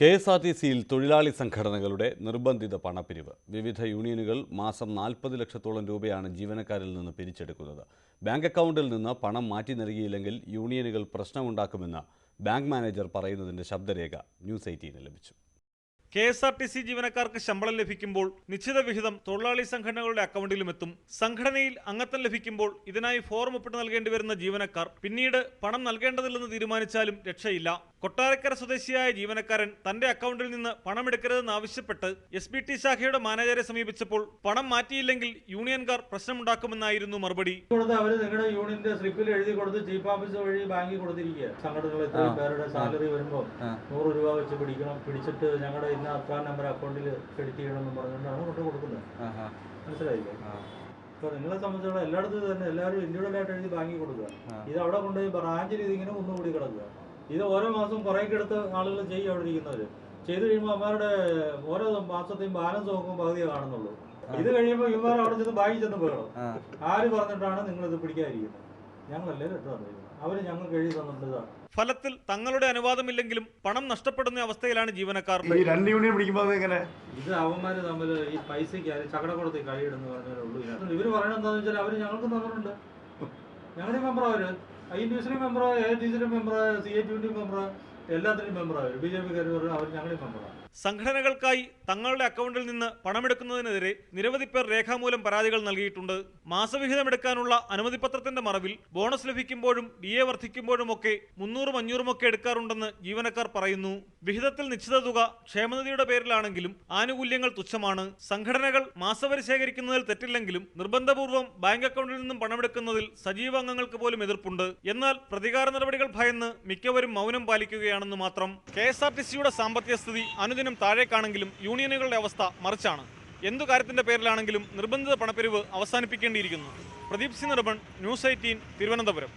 K S R T സിയിൽ തൊഴിലാളി സംഘടനകളുടെ നിർബന്ധിത പണപ്പിരിവ്. വിവിധ യൂണിയനുകൾ മാസം നാൽപ്പത് ലക്ഷത്തോളം രൂപയാണ് ജീവനക്കാരിൽ നിന്ന് പിരിച്ചെടുക്കുന്നത്. ബാങ്ക് അക്കൗണ്ടിൽ നിന്ന് പണം മാറ്റി നൽകിയില്ലെങ്കിൽ യൂണിയനുകൾ പ്രശ്നമുണ്ടാക്കുമെന്ന് ബാങ്ക് മാനേജർ പറയുന്നതിന്റെ ശബ്ദരേഖ ന്യൂസ് എയ്റ്റീന് ലഭിച്ചു. K S R T C ജീവനക്കാർക്ക് ശമ്പളം ലഭിക്കുമ്പോൾ നിശ്ചിത വിഹിതം തൊഴിലാളി സംഘടനകളുടെ അക്കൗണ്ടിലും എത്തും. സംഘടനയിൽ അംഗത്വം ലഭിക്കുമ്പോൾ ഇതിനായി ഫോം ഒപ്പിട്ട് നൽകേണ്ടി വരുന്ന ജീവനക്കാർ പിന്നീട് പണം നൽകേണ്ടതില്ലെന്ന് തീരുമാനിച്ചാലും രക്ഷയില്ല. കൊട്ടാരക്കര സ്വദേശിയായ ജീവനക്കാരൻ തന്റെ അക്കൗണ്ടിൽ നിന്ന് പണമെടുക്കരുതെന്ന് ആവശ്യപ്പെട്ട് എസ് ബി ടി ശാഖയുടെ മാനേജരെ സമീപിച്ചപ്പോൾ പണം മാറ്റിയില്ലെങ്കിൽ യൂണിയൻകാർ പ്രശ്നമുണ്ടാക്കുമെന്നായിരുന്നു മറുപടി. അവർ അവർ നിങ്ങളുടെ യൂണിയന്റെ സ്ലിപ്പിൽ എഴുതി കൊടുത്ത് ചീഫ് ഓഫീസ് വഴി ബാങ്കിൽ കൊടുത്തിരിക്കുക. സംഘടനകൾ ഇത്രയും പേരുടെ സാലറി വരുമ്പോൾ നൂറ് രൂപ വെച്ച് പിടിക്കണം. പിടിച്ചിട്ട് ഞങ്ങളുടെ ഇന്ന അക്കൗണ്ട് നമ്പർ അക്കൗണ്ടിൽ ക്രെഡിറ്റ് ചെയ്യണം എന്ന് പറഞ്ഞുകൊണ്ടാണ് കൊണ്ട് കൊടുക്കുന്നത്. മനസ്സിലായില്ലേ? ഇപ്പൊ നിങ്ങളെ സംബന്ധിച്ചിടത്തോളം എല്ലായിടത്തും തന്നെ എല്ലാവരും ഇൻഡിവിജ്വൽ ആയിട്ട് എഴുതി ബാങ്കിൽ കൊടുക്കുക. ഇത് അവിടെ കൊണ്ടുപോയി ബ്രാഞ്ചിൽ ഇതിങ്ങനെ ഒന്നുകൂടി കിടക്കുക. ഇത് ഓരോ മാസം കുറേയൊക്കെ എടുത്ത് ആളുകൾ ചെയ്യും അവിടെ ഇരിക്കുന്നവര്. ചെയ്ത് കഴിയുമ്പോൾ അവന്മാരുടെ ഓരോ മാസത്തെയും ബാലൻസ് നോക്കുമ്പോൾ പകുതിയെ കാണുന്നുള്ളൂ. ഇത് കഴിയുമ്പോൾ ഇവർ അവിടെ ചെന്ന് ബാങ്കിൽ ചെന്ന് പോകണം ആര് പറഞ്ഞിട്ടാണ് നിങ്ങൾ ഇത് പിടിക്കാതിരിക്കുന്നത്? ഞങ്ങളല്ലേ ലെറ്റർ തന്നിരിക്കുന്നത്. അവർ ഞങ്ങൾക്ക് എഴുതി തന്നിട്ടുള്ളതാണ് ഫലത്തിൽ തങ്ങളുടെ അനുവാദമില്ലെങ്കിലും പണം നഷ്ടപ്പെടുന്ന അവസ്ഥയിലാണ് ജീവനക്കാർ. ഈ രണ്ട് യൂണിയൻ പിടിക്കുമ്പോൾ എങ്ങനെ? ഇത് അവന്മാര് തമ്മിൽ ഈ പൈസയ്ക്ക് ചകടക്കുളത്തിൽ കഴിയിടുന്നു പറഞ്ഞാലേ ഉള്ളൂ. ഇതിനകത്ത്. ഇവർ പറയണെന്താന്ന് എന്താണെന്ന് വെച്ചാൽ അവർ ഞങ്ങൾക്ക് തന്നിട്ടുണ്ട്. ഞങ്ങളുടെ മെമ്പർ അവർ. ഐ സിയുടെ മെമ്പർ എ ഡി സിയുടെ member C A T member എല്ലാത്തിനും മെമ്പറാണ് ബി ജെ പിക്കാർ അവർ ഞങ്ങളുടെ മെമ്പറാണ്. സംഘടനകൾക്കായി തങ്ങളുടെ അക്കൗണ്ടിൽ നിന്ന് പണമെടുക്കുന്നതിനെതിരെ നിരവധി പേർ രേഖാമൂലം പരാതികൾ നൽകിയിട്ടുണ്ട്. മാസവിഹിതം എടുക്കാനുള്ള അനുമതിപത്രത്തിന്റെ മറവിൽ ബോണസ് ലഭിക്കുമ്പോഴും ഡി എ വർദ്ധിക്കുമ്പോഴുമൊക്കെ മുന്നൂറും അഞ്ഞൂറുമൊക്കെ എടുക്കാറുണ്ടെന്ന് ജീവനക്കാർ പറയുന്നു. വിഹിതത്തിൽ നിശ്ചിത തുക ക്ഷേമനിധിയുടെ പേരിലാണെങ്കിലും ആനുകൂല്യങ്ങൾ തുച്ഛമാണ്. സംഘടനകൾ മാസവരി ശേഖരിക്കുന്നതിൽ തെറ്റില്ലെങ്കിലും നിർബന്ധപൂർവം ബാങ്ക് അക്കൗണ്ടിൽ നിന്നും പണമെടുക്കുന്നതിൽ സജീവ അംഗങ്ങൾക്ക് പോലും എതിർപ്പുണ്ട്. എന്നാൽ പ്രതികാര നടപടികൾ ഭയന്ന് മിക്കവരും മൗനം പാലിക്കുകയാണെന്ന് മാത്രം. കെ എസ് ആർ ടി സിയുടെ സാമ്പത്തിക സ്ഥിതി അനുദിനം താഴേക്കാണെങ്കിലും യൂണിയനുകളുടെ അവസ്ഥ മറിച്ചാണ്. എന്തു കാര്യത്തിന്റെ പേരിലാണെങ്കിലും നിർബന്ധിത പണപ്പിരിവ് അവസാനിപ്പിക്കേണ്ടിയിരിക്കുന്നു. Pradeep Singh Nirban news eighteen Thiruvananthapuram.